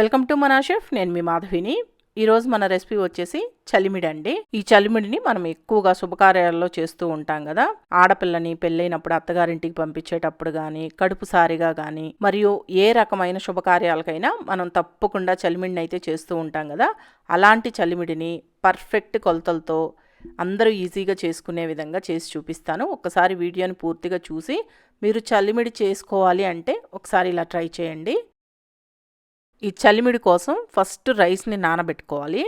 Welcome to మన chef నేను మీ మాధవిని. ఈరోజు మన రెసిపీ వచ్చేసి చలిమిడి అండి ఈ చలిమిడిని మనం ఎక్కువగా శుభకార్యాల్లో చేస్తూ ఉంటాం కదా. ఆడపిల్లని పెళ్ళైనప్పుడు అత్తగారింటికి పంపించేటప్పుడు కానీ కడుపుసారిగా కానీ మరియు ఏ రకమైన శుభకార్యాలకైనా మనం తప్పకుండా చలిమిడిని అయితే చేస్తూ ఉంటాం కదా. అలాంటి చలిమిడిని పర్ఫెక్ట్ కొలతలతో అందరూ ఈజీగా చేసుకునే విధంగా చేసి చూపిస్తాను. ఒకసారి వీడియోని పూర్తిగా చూసి మీరు చలిమిడి చేసుకోవాలి అంటే ఒకసారి ఇలా ట్రై చేయండి. ఈ చలిమిడి కోసం ఫస్ట్ రైస్ని నానబెట్టుకోవాలి.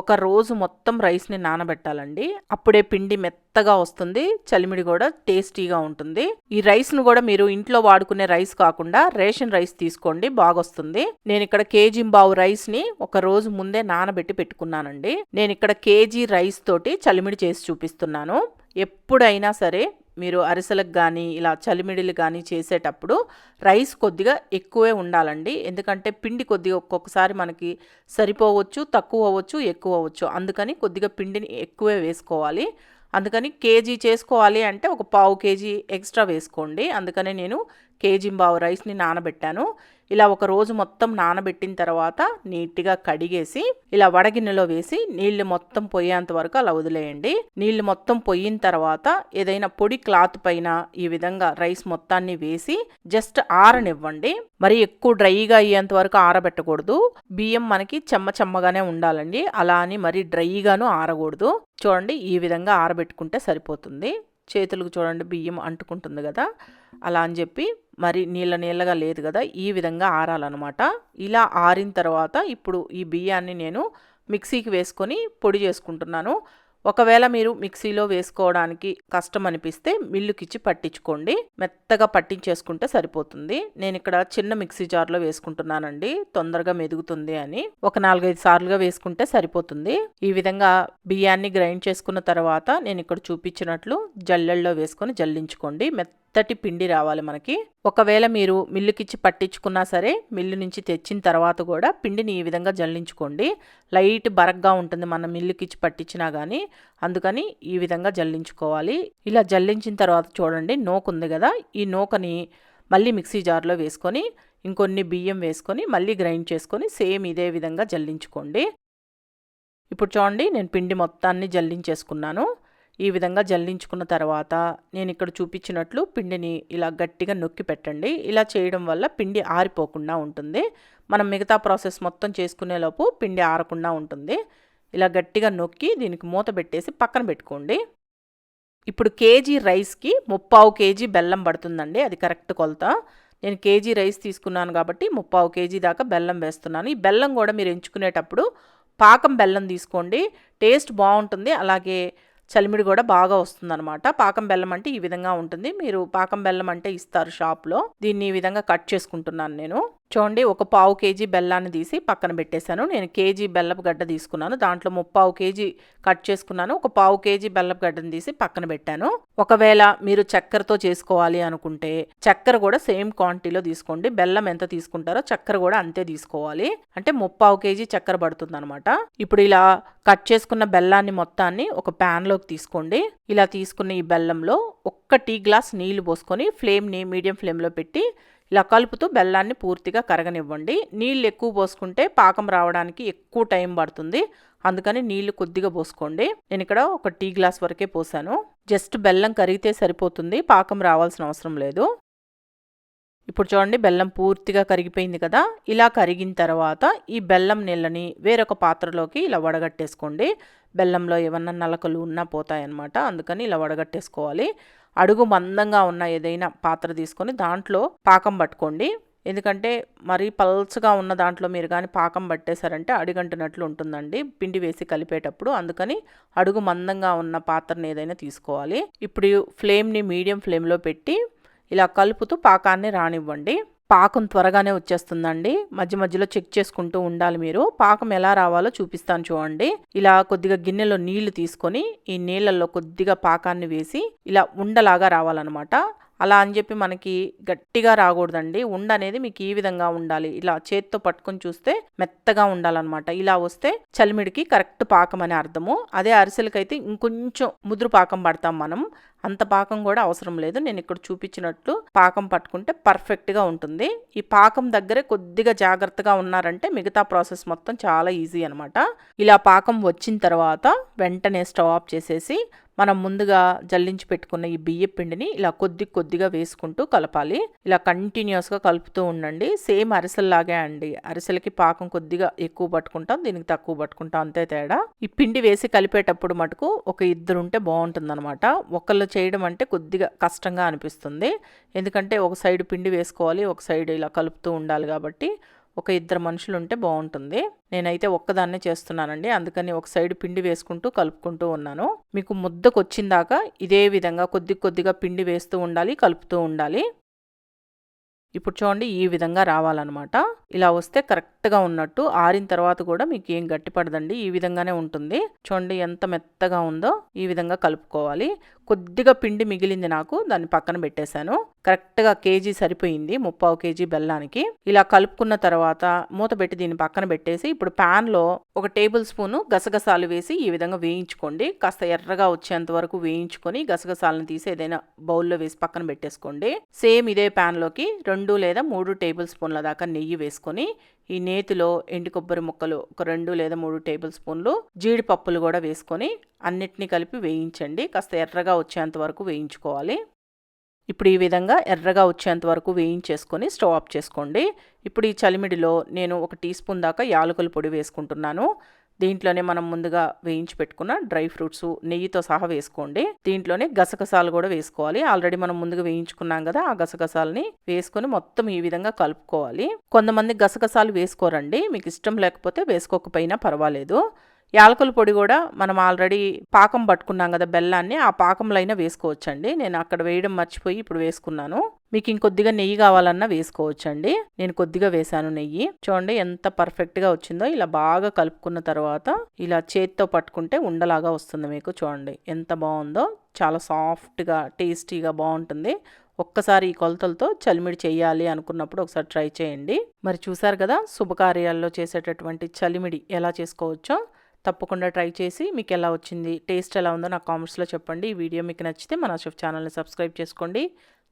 ఒక రోజు మొత్తం రైస్ని నానబెట్టాలండి. అప్పుడే పిండి మెత్తగా వస్తుంది చలిమిడి కూడా టేస్టీగా ఉంటుంది. ఈ రైస్ను కూడా మీరు ఇంట్లో వాడుకునే రైస్ కాకుండా రేషన్ రైస్ తీసుకోండి బాగొస్తుంది. నేను ఇక్కడ కేజీ బావు రైస్ని ఒక రోజు ముందే నానబెట్టి పెట్టుకున్నానండి. నేను ఇక్కడ కేజీ రైస్ తోటి చలిమిడి చేసి చూపిస్తున్నాను. ఎప్పుడైనా సరే మీరు అరిసెలకు కానీ ఇలా చలిమిడిలు కానీ చేసేటప్పుడు రైస్ కొద్దిగా ఎక్కువే ఉండాలండి. ఎందుకంటే పిండి కొద్దిగా ఒక్కొక్కసారి మనకి సరిపోవచ్చు తక్కువ అవ్వచ్చు ఎక్కువ అవ్వచ్చు. అందుకని కొద్దిగా పిండిని ఎక్కువే వేసుకోవాలి. అందుకని కేజీ చేసుకోవాలి అంటే ఒక పావు కేజీ ఎక్స్ట్రా వేసుకోండి. అందుకనే నేను కేజీ బావు రైస్ని నానబెట్టాను. ఇలా ఒక రోజు మొత్తం నానబెట్టిన తర్వాత నీట్గా కడిగేసి ఇలా వడగిన్నెలో వేసి నీళ్ళు మొత్తం పోయేంత వరకు అలా వదిలేయండి. నీళ్ళు మొత్తం పోయిన తర్వాత ఏదైనా పొడి క్లాత్ పైన ఈ విధంగా రైస్ మొత్తాన్ని వేసి జస్ట్ ఆరనివ్వండి. మరి ఎక్కువ డ్రైగా అయ్యేంత వరకు ఆరబెట్టకూడదు. బియ్యం మనకి చెమ్మ చెమ్మగానే ఉండాలండి. అలా అని మరి డ్రైగాను ఆరకూడదు. చూడండి ఈ విధంగా ఆరబెట్టుకుంటే సరిపోతుంది. చేతులకు చూడండి బియ్యం అంటుకుంటుంది కదా. అలా అని చెప్పి మరి నీళ్ళ నీళ్ళగా లేదు కదా ఈ విధంగా ఆరాలన్నమాట. ఇలా ఆరిన తర్వాత ఇప్పుడు ఈ బియ్యాన్ని నేను మిక్సీకి వేసుకొని పొడి చేసుకుంటున్నాను. ఒకవేళ మీరు మిక్సీలో వేసుకోవడానికి కష్టం అనిపిస్తే మిల్లుకిచ్చి పట్టించుకోండి. మెత్తగా పట్టించేసుకుంటే సరిపోతుంది. నేను ఇక్కడ చిన్న మిక్సీ జార్లో వేసుకుంటున్నానండి. తొందరగా మెదుగుతుంది అని. ఒక నాలుగైదు సార్లుగా వేసుకుంటే సరిపోతుంది. ఈ విధంగా బియ్యాన్ని గ్రైండ్ చేసుకున్న తర్వాత నేను ఇక్కడ చూపించినట్లు జల్లెల్లో వేసుకొని జల్లించుకోండి. మెత్త మెత్తటి పిండి రావాలి మనకి. ఒకవేళ మీరు మిల్లుకిచ్చి పట్టించుకున్నా సరే మిల్లు నుంచి తెచ్చిన తర్వాత కూడా పిండిని ఈ విధంగా జల్లించుకోండి. లైట్ బరగ్గా ఉంటుంది మనం మిల్లుకిచ్చి పట్టించినా కానీ అందుకని ఈ విధంగా జల్లించుకోవాలి. ఇలా జల్లించిన తర్వాత చూడండి నోకు ఉంది కదా ఈ నూకని మళ్ళీ మిక్సీ జార్లో వేసుకొని ఇంకొన్ని బియ్యం వేసుకొని మళ్ళీ గ్రైండ్ చేసుకొని సేమ్ ఇదే విధంగా జల్లించుకోండి. ఇప్పుడు చూడండి నేను పిండి మొత్తాన్ని జల్లించేసుకున్నాను. ఈ విధంగా జల్లించుకున్న తర్వాత నేను ఇక్కడ చూపించినట్లు పిండిని ఇలా గట్టిగా నొక్కి పెట్టండి. ఇలా చేయడం వల్ల పిండి ఆరిపోకుండా ఉంటుంది. మనం మిగతా ప్రాసెస్ మొత్తం చేసుకునేలోపు పిండి ఆరకుండా ఉంటుంది. ఇలా గట్టిగా నొక్కి దీనికి మూత పెట్టేసి పక్కన పెట్టుకోండి. ఇప్పుడు కేజీ రైస్కి ముప్పావు కేజీ బెల్లం పడుతుందండి. అది కరెక్ట్ కొలత. నేను కేజీ రైస్ తీసుకున్నాను కాబట్టి ముప్పావు కేజీ దాకా బెల్లం వేస్తున్నాను. ఈ బెల్లం కూడా మీరు ఎంచుకునేటప్పుడు పాకం బెల్లం తీసుకోండి. టేస్ట్ బాగుంటుంది. అలాగే చలిమిడి కూడా బాగా వస్తుందన్నమాట. పాకం బెల్లం అంటే ఈ విధంగా ఉంటుంది. మీరు పాకం బెల్లం అంటే ఇస్తారు షాప్లో. దీన్ని ఈ విధంగా కట్ చేసుకుంటున్నాను నేను. చూడండి ఒక పావు కేజీ బెల్లాన్ని తీసి పక్కన పెట్టేశాను. నేను కేజీ బెల్లపు గడ్డ తీసుకున్నాను. దాంట్లో ముప్పావు కేజీ కట్ చేసుకున్నాను. ఒక పావు కేజీ బెల్లపు గడ్డను తీసి పక్కన పెట్టాను. ఒకవేళ మీరు చక్కెరతో చేసుకోవాలి అనుకుంటే చక్కెర కూడా సేమ్ క్వాంటిటీలో తీసుకోండి. బెల్లం ఎంత తీసుకుంటారో చక్కెర కూడా అంతే తీసుకోవాలి. అంటే ముప్పావు కేజీ చక్కెర పడుతుంది అనమాట ఇప్పుడు ఇలా కట్ చేసుకున్న బెల్లాన్ని మొత్తాన్ని ఒక ప్యాన్లోకి తీసుకోండి. ఇలా తీసుకున్న ఈ బెల్లంలో ఒక్క టీ గ్లాస్ నీళ్ళు పోసుకొని ఫ్లేమ్ని మీడియం ఫ్లేమ్లో పెట్టి ఇలా కలుపుతూ బెల్లాన్ని పూర్తిగా కరగనివ్వండి. నీళ్ళు ఎక్కువ పోసుకుంటే పాకం రావడానికి ఎక్కువ టైం పడుతుంది. అందుకని నీళ్ళు కొద్దిగా పోసుకోండి. నేను ఇక్కడ ఒక టీ గ్లాస్ వరకే పోసాను. జస్ట్ బెల్లం కరిగితే సరిపోతుంది. పాకం రావాల్సిన అవసరం లేదు. ఇప్పుడు చూడండి బెల్లం పూర్తిగా కరిగిపోయింది కదా. ఇలా కరిగిన తర్వాత ఈ బెల్లం నీళ్ళని వేరొక పాత్రలోకి ఇలా వడగట్టేసుకోండి. బెల్లంలో ఏమన్నా నలకలు ఉన్నా పోతాయన్నమాట. అందుకని ఇలా వడగట్టేసుకోవాలి. అడుగు మందంగా ఉన్న ఏదైనా పాత్ర తీసుకొని దాంట్లో పాకం పట్టుకోండి. ఎందుకంటే మరీ పల్చగా ఉన్న దాంట్లో మీరు కానీ పాకం పట్టేశారంటే అడిగంటినట్లు ఉంటుందండి. పిండి వేసి కలిపేటప్పుడు అందుకని అడుగు మందంగా ఉన్న పాత్రని ఏదైనా తీసుకోవాలి. ఇప్పుడు ఫ్లేమ్ని మీడియం ఫ్లేమ్లో పెట్టి ఇలా కలుపుతూ పాకాన్ని రానివ్వండి. పాకం త్వరగానే వచ్చేస్తుందండి. మధ్య మధ్యలో చెక్ చేసుకుంటూ ఉండాలి మీరు. పాకం ఎలా రావాలో చూపిస్తాను చూడండి. ఇలా కొద్దిగా గిన్నెలో నీళ్ళు తీసుకొని ఈ నీళ్ళల్లో కొద్దిగా పాకాన్ని వేసి ఇలా ఉండలాగా రావాలన్నమాట. అలా అని చెప్పి మనకి గట్టిగా రాకూడదండి. ఉండ అనేది మీకు ఈ విధంగా ఉండాలి. ఇలా చేత్తో పట్టుకొని చూస్తే మెత్తగా ఉండాలన్నమాట. ఇలా వస్తే చలిమిడికి కరెక్ట్ పాకం అని అర్థము. అదే అరిసెలకైతే ఇంకొంచెం ముదురు పాకం పడతాం మనం. అంత పాకం కూడా అవసరం లేదు. నేను ఇక్కడ చూపించినట్లు పాకం పట్టుకుంటే పర్ఫెక్ట్గా ఉంటుంది. ఈ పాకం దగ్గరే కొద్దిగా జాగ్రత్తగా ఉన్నారంటే మిగతా ప్రాసెస్ మొత్తం చాలా ఈజీ అనమాట ఇలా పాకం వచ్చిన తర్వాత వెంటనే స్టవ్ ఆఫ్ చేసేసి మనం ముందుగా జల్లించి పెట్టుకున్న ఈ బియ్య పిండిని ఇలా కొద్ది కొద్దిగా వేసుకుంటూ కలపాలి. ఇలా కంటిన్యూస్గా కలుపుతూ ఉండండి. సేమ్ అరిసెల్లాగే అండి. అరిసెలకి పాకం కొద్దిగా ఎక్కువ పట్టుకుంటాం దీనికి తక్కువ పట్టుకుంటాం అంతే తేడా. ఈ పిండి వేసి కలిపేటప్పుడు మటుకు ఒక ఇద్దరు ఉంటే బాగుంటుందన్నమాట. ఒకళ్ళు చేయడం అంటే కొద్దిగా కష్టంగా అనిపిస్తుంది. ఎందుకంటే ఒక సైడ్ పిండి వేసుకోవాలి ఒక సైడ్ ఇలా కలుపుతూ ఉండాలి కాబట్టి ఒక ఇద్దరు మనుషులు ఉంటే బాగుంటుంది. నేనైతే ఒక్కదాన్నే చేస్తున్నానండి. అందుకని ఒక సైడ్ పిండి వేసుకుంటూ కలుపుకుంటూ ఉన్నాను. మీకు ముద్దకు వచ్చిందాక ఇదే విధంగా కొద్ది కొద్దిగా పిండి వేస్తూ ఉండాలి కలుపుతూ ఉండాలి. ఇప్పుడు చూడండి ఈ విధంగా రావాలన్నమాట. ఇలా వస్తే కరెక్ట్గా ఉన్నట్టు ఆరిన తర్వాత కూడా మీకు ఏం గట్టిపడదండి. ఈ విధంగానే ఉంటుంది. చూడండి ఎంత మెత్తగా ఉందో ఈ విధంగా కలుపుకోవాలి. కొద్దిగా పిండి మిగిలింది నాకు దాన్ని పక్కన పెట్టేశాను. కరెక్ట్గా కేజీ సరిపోయింది ముప్పావు కేజీ బెల్లానికి. ఇలా కలుపుకున్న తర్వాత మూత పెట్టి దీన్ని పక్కన పెట్టేసి ఇప్పుడు ప్యాన్లో ఒక టేబుల్ స్పూను గసగసాలు వేసి ఈ విధంగా వేయించుకోండి. కాస్త ఎర్రగా వచ్చేంత వరకు వేయించుకొని గసగసాలను తీసి ఏదైనా బౌల్లో వేసి పక్కన పెట్టేసుకోండి. సేమ్ ఇదే ప్యాన్లోకి రెండు లేదా మూడు టేబుల్ స్పూన్ల దాకా నెయ్యి వేసుకొని ఈ నేతిలో ఎండు కొబ్బరి ముక్కలు ఒక రెండు లేదా మూడు టేబుల్ స్పూన్లు జీడిపప్పులు కూడా వేసుకొని అన్నిటినీ కలిపి వేయించండి. కాస్త ఎర్రగా వచ్చేంత వరకు వేయించుకోవాలి. ఇప్పుడు ఈ విధంగా ఎర్రగా వచ్చేంత వరకు వేయించేసుకొని స్టవ్ ఆఫ్ చేసుకోండి. ఇప్పుడు ఈ చలిమిడిలో నేను ఒక టీ స్పూన్ దాకా యాలకుల పొడి వేసుకుంటున్నాను. దీంట్లోనే మనం ముందుగా వేయించి పెట్టుకున్న డ్రై ఫ్రూట్స్ నెయ్యితో సహా వేసుకోండి. దీంట్లోనే గసగసాలు కూడా వేసుకోవాలి. ఆల్రెడీ మనం ముందుగా వేయించుకున్నాం కదా ఆ గసగసాలని వేసుకొని మొత్తం ఈ విధంగా కలుపుకోవాలి. కొంతమంది గసగసాలు వేసుకోరండి. మీకు ఇష్టం లేకపోతే వేసుకోకపోయినా పర్వాలేదు. యాలకుల పొడి కూడా మనం ఆల్రెడీ పాకం పట్టుకున్నాం కదా బెల్లాన్ని ఆ పాకంలో అయినా వేసుకోవచ్చండి. నేను అక్కడ వేయడం మర్చిపోయి ఇప్పుడు వేసుకున్నాను. మీకు ఇంకొద్దిగా నెయ్యి కావాలన్నా వేసుకోవచ్చండి. నేను కొద్దిగా వేసాను నెయ్యి. చూడండి ఎంత పర్ఫెక్ట్గా వచ్చిందో. ఇలా బాగా కలుపుకున్న తర్వాత ఇలా చేత్తో పట్టుకుంటే ఉండలాగా వస్తుంది మీకు చూడండి. ఎంత బాగుందో. చాలా సాఫ్ట్గా టేస్టీగా బాగుంటుంది. ఒక్కసారి ఈ కొలతలతో చలిమిడి చేయాలి అనుకున్నప్పుడు ఒకసారి ట్రై చేయండి. మరి చూసారు కదా శుభకార్యాల్లో చేసేటటువంటి చలిమిడి ఎలా చేసుకోవచ్చో? తప్పకుండా ట్రై చేసి మీకు ఎలా వచ్చింది టేస్ట్ ఎలా ఉందో నాకు కామెంట్స్లో చెప్పండి. ఈ వీడియో మీకు నచ్చితే మన షెఫ్ ఛానల్ని సబ్స్క్రైబ్ చేసుకోండి.